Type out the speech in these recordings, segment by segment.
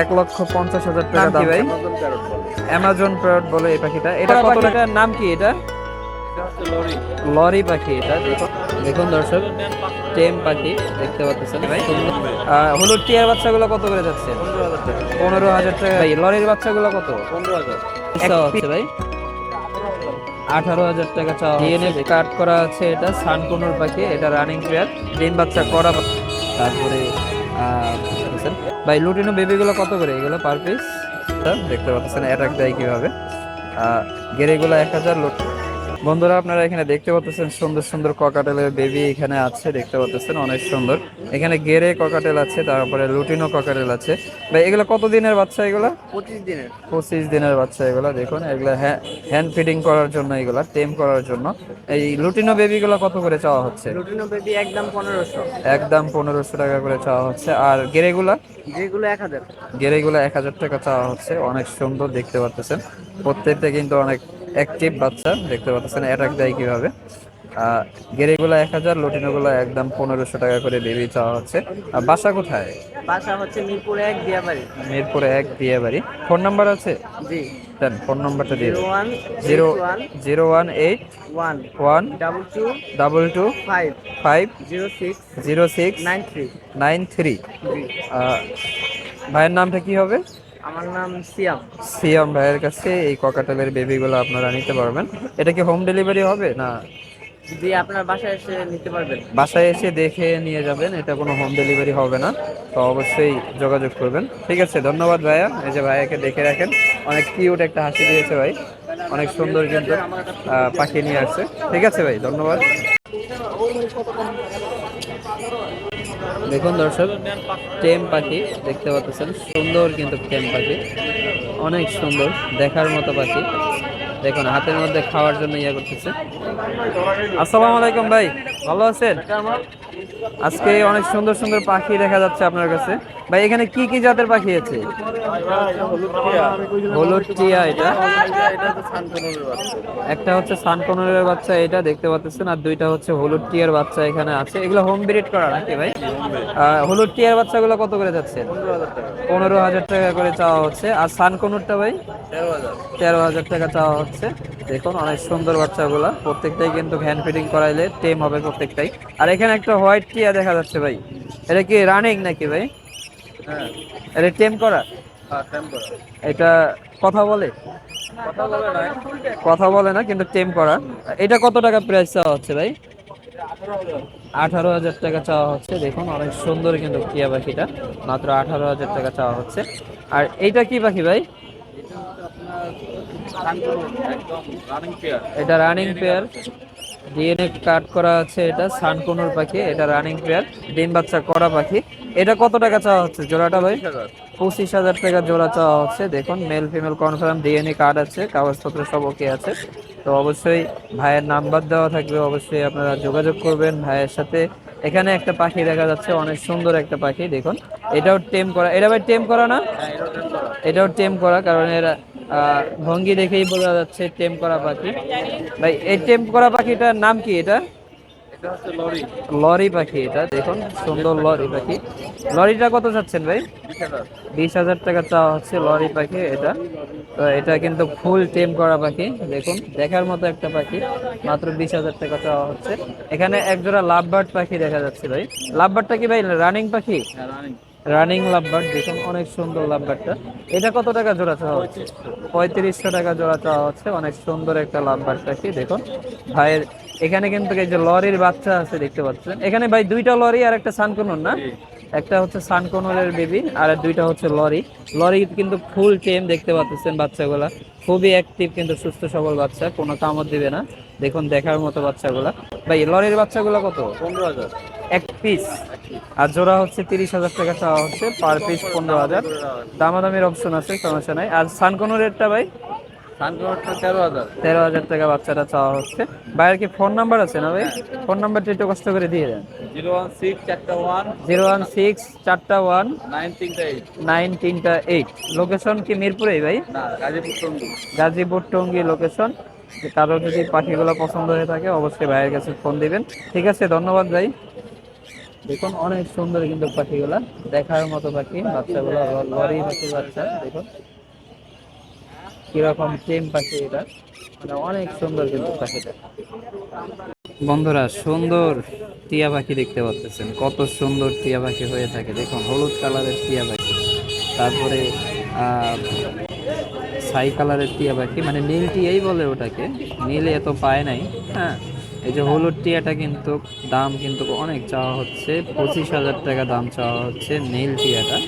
এক লক্ষ পঞ্চাশ হাজার টাকা দাম। ভাই? অ্যামাজন প্যারট বলে এই পাখিটা। এটা কত টাকা নাম কি এটা? লরি পাখি এটা। দেখুন দর্শক টেম পাখি দেখতে পাচ্ছেন ভাই। হলুদ টিয়ার বাচ্চাগুলো কত করে যাচ্ছে? পনেরো হাজার টাকা। ভাই লরির বাচ্চাগুলো কত? চাওয়া হচ্ছে ভাই। আঠারো হাজার টাকা চাওয়া ডিএনএ কাট করা আছে এটা সানকুনুর পাখি এটা রানিং পেয়ার ডিম বাচ্চা করা তারপরে? ভাই, লুটিনো বেবিগুলো কত করে? এগুলো পার পিস দেখতে পাচ্ছেন অ্যাটাক দেয় কীভাবে? গেরেগুলো এক হাজার, লুট বন্ধুরা আপনারা এখানে দেখতে পাচ্ছেন সুন্দর সুন্দর ককাটেলের বেবি এখানে আছে দেখতে পাচ্ছেন অনেক সুন্দর। এখানে গেরে ককাটেল আছে তারপরে লুটিনো ককাটেল আছে। ভাই এগুলো কত দিনের বাচ্চা এগুলো? পঁচিশ দিনের। পঁচিশ দিনের বাচ্চা এগুলো দেখুন এগুলো হ্যান্ড ফিডিং করার জন্য এগুলো টেম করার জন্য। এই লুটিনো বেবিগুলো কত করে চাওয়া হচ্ছে? লুটিনো বেবি একদম পনেরোশো। একদম পনেরোশো টাকা করে চাওয়া হচ্ছে। আর গেরেগুলা? যেগুলো এক হাজার। গেরেগুলো এক হাজার টাকা চাওয়া হচ্ছে অনেক সুন্দর দেখতে পাচ্ছেন। প্রত্যেকটা কিন্তু অনেক অ্যাক্টিভ বাচ্চা দেখতে পাচ্ছেন অ্যাটাক দেয় কীভাবে। গেরেগুলো এক হাজার লটিনোগুলো একদম পনেরোশো টাকা করে বেবি চাওয়া হচ্ছে। আর বাসা কোথায়? বাসা হচ্ছে মিরপুরে এক দিয়াবাড়ি মিরপুরে এক দিয়ে বাড়ি ফোন নাম্বার আছে? জি। দেন ফোন নাম্বারটা দিয়ে। One zero zero one eight one one double two double two five five zero six zero six nine three. Nine three. ভাইয়ের নামটা কি হবে? আমার নাম সিয়াম। সিয়াম ভাইয়ের কাছে এই ককাটেলের বেবিগুলো আপনারা নিতে পারবেন। এটা কি হোম ডেলিভারি হবে না? জি আপনার বাসায় এসে নিতে পারবেন। বাসায় এসে দেখে নিয়ে যাবেন এটা কোনো হোম ডেলিভারি হবে না। তো অবশ্যই যোগাযোগ করবেন। ঠিক আছে ধন্যবাদ ভাইয়া। এই যে ভাইয়াকে দেখে রাখেন। অনেক কিউট একটা হাসি দিয়েছে ভাই। অনেক সুন্দর কিন্তু পাখি নিয়ে আসছে। ঠিক আছে ভাই ধন্যবাদ। দেখুন দর্শক, টেম পাখি দেখতে পাচ্ছেন, সুন্দর কিন্তু টেম পাখি, অনেক সুন্দর, দেখার মতো পাখি। দেখুন, হাতের মধ্যে খাওয়ার জন্য ইয়ে করতেছে। আসসালামু আলাইকুম ভাই, ভালো আছেন? আজকে অনেক সুন্দর সুন্দর পাখি দেখা যাচ্ছে আপনার কাছে। ভাই, এখানে কি কি জাতের পাখি আছে? হলুদ টিয়া এটা। একটা হচ্ছে সানকনের বাচ্চা, এটা দেখতে পাচ্ছেন, আর দুইটা হচ্ছে হলুদ টিয়ার বাচ্চা এখানে আছে। এগুলো হোম ব্রিড করা নাকি ভাই? হলুদ টিয়ার বাচ্চাগুলো কত করে যাচ্ছে? পনেরো হাজার টাকা করে চাওয়া হচ্ছে। আর সানকনুরটা ভাই? তেরো হাজার টাকা চাওয়া হচ্ছে। দেখুন অনেক সুন্দর বাচ্চাগুলা। প্রত্যেকটাই কিন্তু হ্যান্ড ফিডিং করাইলে টেম হবে প্রত্যেকটাই। আর এখানে একটা হোয়াইট টিয়া দেখা যাচ্ছে ভাই। এটা কি রানিং নাকি ভাই? এটা টেম করা? এটা কথা বলে? কথা বলে না। কিন্তু টেম করা। এটা কত টাকা প্রাইস চাওয়া হচ্ছে ভাই? আঠারো হাজার টাকা চাওয়া হচ্ছে। দেখুন অনেক সুন্দর কিন্তু টিয়া পাখিটা। মাত্র আঠারো হাজার টাকা চাওয়া হচ্ছে। আর এইটা কি পাখি ভাই? এটা রানিং পেয়ার ডিএনএ কাট করা আছে এটা, সানকুনুর পাখি, এটা রানিং পেয়ার ডিম বাচ্চা করা পাখি। এটা কত টাকা চাওয়া হচ্ছে জোড়াটা ভাই? পঁচিশ হাজার টাকা জোড়া চাওয়া হচ্ছে। দেখুন male female confirm DNA card আছে, কাগজপত্র সব ওকে আছে। তো অবশ্যই ভাইয়ের নাম্বার দেওয়া থাকবে, অবশ্যই আপনারা যোগাযোগ করবেন ভাইয়ের সাথে। এখানে একটা পাখি দেখা যাচ্ছে, অনেক সুন্দর একটা পাখি, দেখুন। এটাও টেম করা, এটা ভাই টেম করা না? এটাও টেম করা, কারণ এরা ভঙ্গি দেখেই বোঝা যাচ্ছে টেম করা পাখি। ভাই এই টেম করা পাখিটার নাম কি এটা? লরি। পাখি এটা দেখুন সুন্দর লরি পাখি। লরিটা কত চাচ্ছেন ভাই? বিশ হাজার। টাকা চাওয়া হচ্ছে লরি পাখি এটা। তো এটা কিন্তু ফুল টেম করা পাখি দেখুন দেখার মতো একটা পাখি মাত্র বিশ হাজার টাকা চাওয়া হচ্ছে। এখানে একজোড়া লাভবার্ড পাখি দেখা যাচ্ছে ভাই। লাভবার্ডটা কি ভাই রানিং পাখি? রানিং লাভবার্ড দেখুন, অনেক সুন্দর লাভবার্ডটা এটা কত টাকা জোড়া চাওয়া হচ্ছে? পঁয়ত্রিশশো টাকা জোড়া চাওয়া হচ্ছে, অনেক সুন্দর একটা লাভবার্ড কি দেখুন। ভাইয়ের, এখানে কিন্তু এই যে লরির বাচ্চা আছে দেখতে পাচ্ছেন। এখানে ভাই দুইটা লরি আর একটা সানকনুর না? একটা হচ্ছে সানকনুরের বেবি আর দুইটা হচ্ছে লরি। লরি কিন্তু ফুল টেম দেখতে পাচ্ছেন বাচ্চাগুলা। খুবই অ্যাক্টিভ কিন্তু সুস্থ সবল বাচ্চা কোনো কামড় দিবে না। দেখুন দেখার মতো বাচ্চাগুলা। ভাই লরির বাচ্চাগুলা কত? পনেরো হাজার। এক পিস আর জোড়া হচ্ছে তিরিশ হাজার টাকা চাওয়া হচ্ছে পার পিস পনেরো হাজার। দামাদামির অপশন আছে সমস্যা নাই। আর সানকোনো রেটটা ভাই? তেরো হাজার। টাকা বাচ্চাটা চাওয়া হচ্ছে। ভাইয়ের কি ফোন নাম্বার আছে না ভাই? ফোন নাম্বারটা একটু কষ্ট করে দিয়ে দেন। জিরো ওয়ান সিক্স চারটা ওয়ান জিরো ওয়ান সিক্স চারটা ওয়ান নাইন তিনটা এইট। নাইন তিনটা এইট। লোকেশন কি মিরপুরেই ভাই? গাজীপুর টঙ্গি। গাজীপুর টঙ্গী লোকেশন কারও যদি পাখিগুলো পছন্দ হয়ে থাকে অবশ্যই ভাইয়ের কাছে ফোন দিবেন। ঠিক আছে ধন্যবাদ ভাই। দেখুন অনেক সুন্দর কিন্তু পাখিগুলা। দেখার মতো পাখি বাচ্চাগুলো লরি পাখি বাচ্চা দেখুন। কীরকম টেম পাখি এটা? মানে অনেক সুন্দর কিন্তু পাখিটা। বন্ধুরা, সুন্দর টিয়া পাখি দেখতে পাচ্ছেন। কত সুন্দর টিয়া পাখি হয়ে থাকে। দেখুন, হলুদ কালারের টিয়া পাখি। তারপরে ছাই কালারের টিয়া পাখি। মানে নীল টিয়াই বলে ওটাকে। নীলে এত পায় নাই হ্যাঁ? এই যে হলুদ টিয়াটা কিন্তু দাম কিন্তু অনেক চাওয়া হচ্ছে, পঁচিশ হাজার টাকা দাম চাওয়া হচ্ছে নীল টিয়াটা।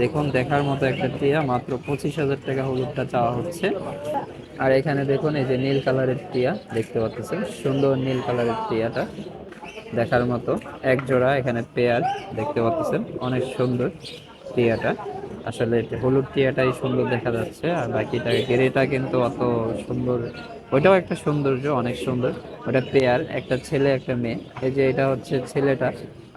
দেখুন, দেখার মতো একটা টিয়া, মাত্র পঁচিশ হাজার টাকা হলুদটা চাওয়া হচ্ছে। আর এখানে দেখুন, এই যে নীল কালারের টিয়া, দেখতে পাচ্ছেন? সুন্দর নীল কালারের টিয়াটা, দেখার মতো। এক জোড়া, এখানে পেয়ার, দেখতে পাচ্ছেন? অনেক সুন্দর টিয়াটা। আসলে হলুদ টিয়াটাই সুন্দর দেখা যাচ্ছে, আর বাকিটা, গেরেটা কিন্তু অত সুন্দর ওইটাও একটা সৌন্দর্য, অনেক সুন্দর। ওটা পেয়ার, একটা ছেলে, একটা মেয়ে। এই যে এটা হচ্ছে ছেলেটা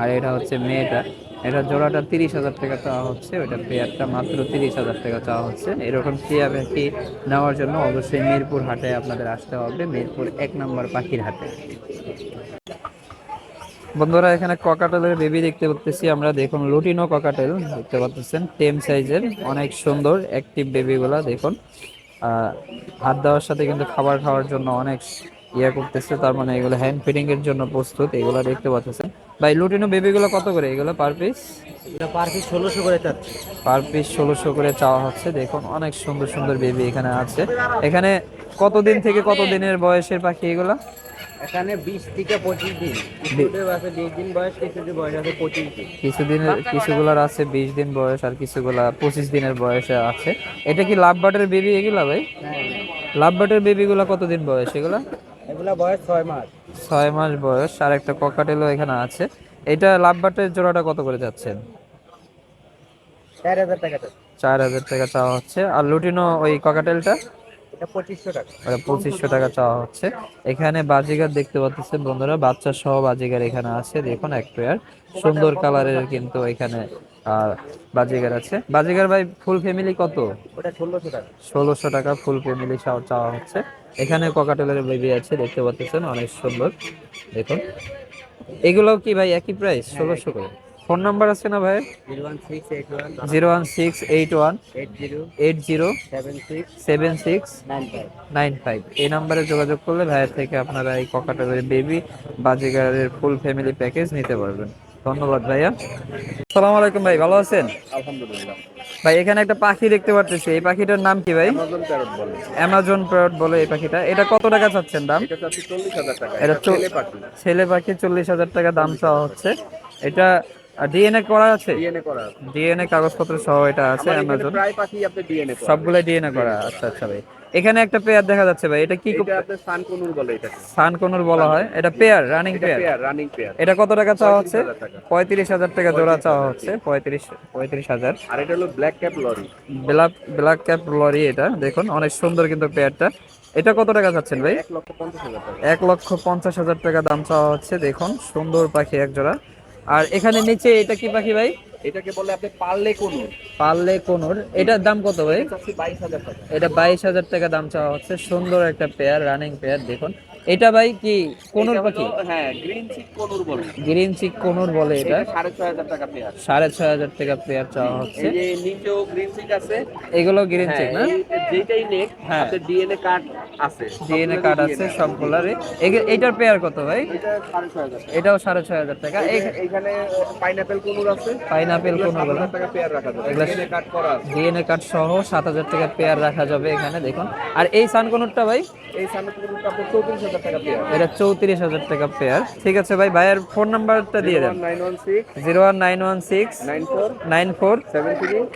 আর এটা হচ্ছে মেয়েটা। এটা জোড়াটা তিরিশ হাজার টাকা চাওয়া হচ্ছে ওটা পেয়ারটা মাত্র তিরিশ হাজার টাকা চাওয়া হচ্ছে। এরকম টিয়া পাখি নেওয়ার জন্য অবশ্যই মিরপুর হাটে আপনাদের আসতে হবে, মিরপুর এক নম্বর পাখির হাটে। বন্ধুরা, এখানে ককাটেলের বেবি দেখতে পাচ্ছি আমরা। দেখুন, লুটিনো ককাটেল, দেখতে পাচ্ছেন টেম সাইজের, অনেক সুন্দর অ্যাক্টিভ বেবিগুলা দেখুন। হাত দেওয়ার সাথে কিন্তু খাবার খাওয়ার জন্য অনেক ইয়া করতেছে তার মানে এগুলো হ্যান্ড ফিডিং এর জন্য প্রস্তুত এগুলো দেখতে পাচ্ছেন। ভাই লুটিনো বেবি গুলো কত করে? এগুলো পার পিস এটা পার পিস ষোলোশো করে চাচ্ছে। পার পিস ষোলোশো করে চাওয়া হচ্ছে দেখুন অনেক সুন্দর সুন্দর বেবি এখানে আছে। এখানে কতদিন থেকে কতদিনের বয়সের পাখি এগুলা? এখানে বিশ থেকে পঁচিশ দিন। কিছুদের আছে বিশ দিন বয়স কিছুদের বয়স আছে পঁচিশ দিন। কিছুদিনের কিছুগুলার আছে বিশ দিন বয়স আর কিছুগুলা পঁচিশ দিনের বয়সে আছে। এটা কি লাভ বাটের বেবি এগুলা ভাই? হ্যাঁ। লাভ বাটের বেবিগুলা কতদিন বয়স এগুলা? এগুলা বয়স ছয় মাস। ছয় মাস বয়স আর একটা ককাটেলও এখানে আছে। এটা লাভ বাটের জোড়াটা কত করে যাচ্ছেন? চার হাজার টাকা চাচ্ছি। চার হাজার টাকা চাওয়া হচ্ছে। আর লুটিনো ওই ককাটেলটা ওটা পঁচিশশো টাকা। চাওয়া হচ্ছে। এখানে বাজিগার দেখতে পাচ্ছেন বন্ধুরা বাচ্চা সহ বাজিগার এখানে আছে দেখুন এক পেয়ার সুন্দর কালারের কিন্তু এখানে বাজিগার আছে। বাজিগার ভাই ফুল ফ্যামিলি কত? ষোলোশো টাকা। টাকা ফুল ফ্যামিলি চাওয়া হচ্ছে। এখানে ককাটেলের বেবি আছে দেখতে পাচ্ছেন অনেক সুন্দর। দেখুন। এগুলো কি ভাই একই প্রাইস ষোলোশো করে। ফোন নাম্বার আছে না ভাই? Zero one six eight one eight zero seven six nine five. এই নাম্বারে যোগাযোগ করলে ভাইয়ের থেকে আপনারা এই ককাটেলের বেবি বাজিগারের ফুল ফ্যামিলি প্যাকেজ নিতে পারবেন। ধন্যবাদ ভাইয়া। সালাম আলাইকুম ভাই ভালো আছেন? আলহামদুলিল্লাহ। ভাই এখানে একটা পাখি দেখতে পারতেছি। এই পাখিটার নাম কি ভাই? অ্যামাজন প্যারট বলে। এই পাখিটা। এটা কত টাকা চাচ্ছেন দাম? এটা পাখি। ছেলে পাখি চল্লিশ হাজার টাকা দাম চাওয়া হচ্ছে। এটা ডিএনএ করা আছে? ডিএনএ করা আছে। ডিএনএ কাগজপত্র সহ এটা আছে অ্যামাজন প্রায় পাখি আপনি ডিএনএ করা। সবগুলো ডিএনএ করা। আচ্ছা আচ্ছা ভাই। এখানে একটা পেয়ার দেখা যাচ্ছে ভাই। এটা কি এটা সানকুনুর বলে কোনুর বলা হয়। এটা pair running pair. Pair running pair. এটা কত টাকা চাওয়া হচ্ছে? 35,000 টাকা। পঁয়ত্রিশ জোড়া চাওয়া হচ্ছে। পঁয়ত্রিশ পঁয়ত্রিশ হাজার। আর এটা হলো black cap lory black black cap lory এটা। দেখুন অনেক সুন্দর কিন্তু পেয়ারটা। এটা কত টাকা চাচ্ছেন ভাই? এক লক্ষ পঞ্চাশ হাজার টাকা দাম চাওয়া হচ্ছে। দেখুন সুন্দর পাখি এক জোড়া। আর এখানে নিচে এটা কি পাখি ভাই? এটাকে বলে আপনি পারলে কোনুর। পারলে কোনোর। এটার দাম কত ভাই? বাইশ হাজার টাকা। এটা বাইশ হাজার টাকা দাম চাওয়া হচ্ছে। সুন্দর একটা পেয়ার রানিং পেয়ার দেখুন। এটা ভাই কি কোনর পাখি? হ্যাঁ গ্রিন সিক কোনর বলে। গ্রিন বলে এটা? 6500 টাকা পেয়ার। 6500 টাকা পেয়ার চাওয়া হচ্ছে। হ্যাঁ। এই যে গ্রিন আছে। এগুলো গ্রিন সিক না? যেটাই নেক তাতে ডিএনএ কার্ড আছে। ডিএনএ কার্ড আছে সবগুলারে এটার পেয়ার কত ভাই? এটা 6500 এটাও 6500 টাকা। এখানে কোনর আছে। কোনর বলে। টাকা ডিএনএ কার্ড সহ সাত হাজার টাকা পেয়ার রাখা যাবে এখানে দেখুন। আর এই সান কোনরটা ভাই? এই সান কোনরটা 34000 এটা চৌত্রিশ হাজার টাকা পেয়ার ঠিক আছে ভাই ভাইয়ের ফোন নাম্বারটা দিয়ে দেন। Zero one nine one six. Nine four.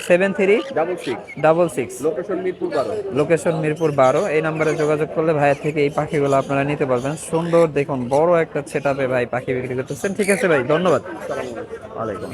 Seven three. Double six. Double six. Location Mirpur বারো। লোকেশন মিরপুর বারো। এই নাম্বারে যোগাযোগ করলে ভাইয়ের থেকে এই পাখিগুলো আপনারা নিতে পারবেন। সুন্দর দেখুন বড় একটা সেট ভাই পাখি বিক্রি করতেছেন। ঠিক আছে ভাই ধন্যবাদ। ওয়ালাইকুম